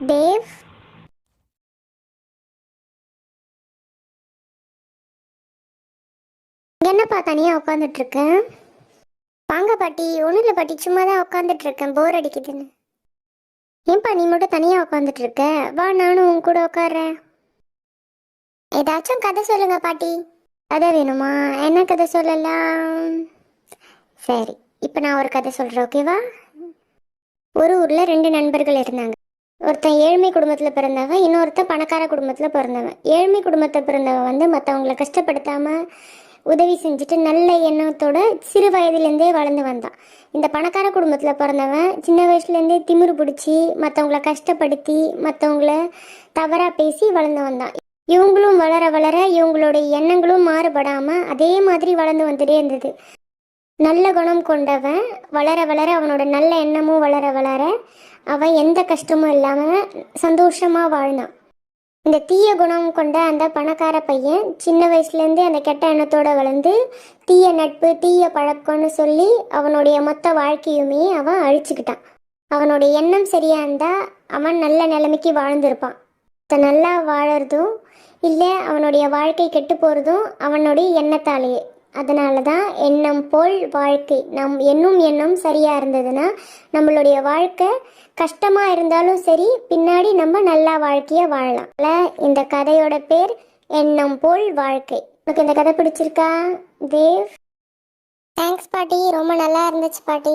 தேவ் என்னப்பா தனியாக உட்காந்துட்டு இருக்கேன் வாங்க பாட்டி ஒன்றும் இல்லை பாட்டி சும்மா தான் உட்காந்துட்டு இருக்கேன் போர் அடிக்குதுன்னு. ஏன்பா நீ மட்டும் தனியாக உட்காந்துட்டு இருக்க வா நானும் உன் கூட உட்கார்றேன் ஏதாச்சும் கதை சொல்லுங்க பாட்டி. கதை வேணுமா? என்ன கதை சொல்லலாம்? சரி இப்போ நான் ஒரு கதை சொல்கிறேன் ஓகேவா ஒரு ஊரில் ரெண்டு நண்பர்கள் இருந்தாங்க. ஒருத்தன் ஏழ்மை குடும்பத்தில் பிறந்தவன் இன்னொருத்தன் பணக்கார குடும்பத்தில் பிறந்தவன். ஏழ்மை குடும்பத்தில் பிறந்தவன் வந்து மற்றவங்கள கஷ்டப்படுத்தாமல் உதவி செஞ்சுட்டு நல்ல எண்ணத்தோட சிறு வயதிலேருந்தே வளர்ந்து வந்தான். இந்த பணக்கார குடும்பத்தில் பிறந்தவன் சின்ன வயசுலேருந்தே திமிரு பிடிச்சி மற்றவங்கள கஷ்டப்படுத்தி மற்றவங்கள தவறாக பேசி வளர்ந்து வந்தான். இவங்களும் வளர வளர இவங்களுடைய எண்ணங்களும் மாறுபடாமல் அதே மாதிரி வளர்ந்து வந்துட்டே இருந்தது. நல்ல குணம் கொண்டவன் வளர வளர அவனோட நல்ல எண்ணமும் வளர வளர அவன் எந்த கஷ்டமும் இல்லாமல் சந்தோஷமாக வாழ்ந்தான். இந்த தீய குணம் கொண்ட அந்த பணக்கார பையன் சின்ன வயசுலேருந்தே அந்த கெட்ட எண்ணத்தோட வளர்ந்து தீய நட்பு தீய பழக்கம்னு சொல்லி அவனுடைய மொத்த வாழ்க்கையுமே அவன் அழிச்சுக்கிட்டான். அவனுடைய எண்ணம் சரியா இருந்தா அவன் நல்ல நிலைமைக்கு வாழ்ந்திருப்பான். த- நல்லா வாழறதும் இல்லை அவனுடைய வாழ்க்கை கெட்டு போகிறதும் அவனுடைய எண்ணத்தாலேயே. அதனால தான் எண்ணம் போல் வாழ்க்கை. நம் எண்ணும் எண்ணம் சரியாக இருந்ததுன்னா நம்மளுடைய வாழ்க்கை கஷ்டமாக இருந்தாலும் சரி பின்னாடி நம்ம நல்லா வாழ்க்கையை வாழலாம். இந்த கதையோட பேர் எண்ணம் போல் வாழ்க்கை. உனக்கு இந்த கதை பிடிச்சிருக்கா தேவ்? தேங்க்ஸ் பாட்டி. ரொம்ப நல்லா இருந்துச்சு பாட்டி.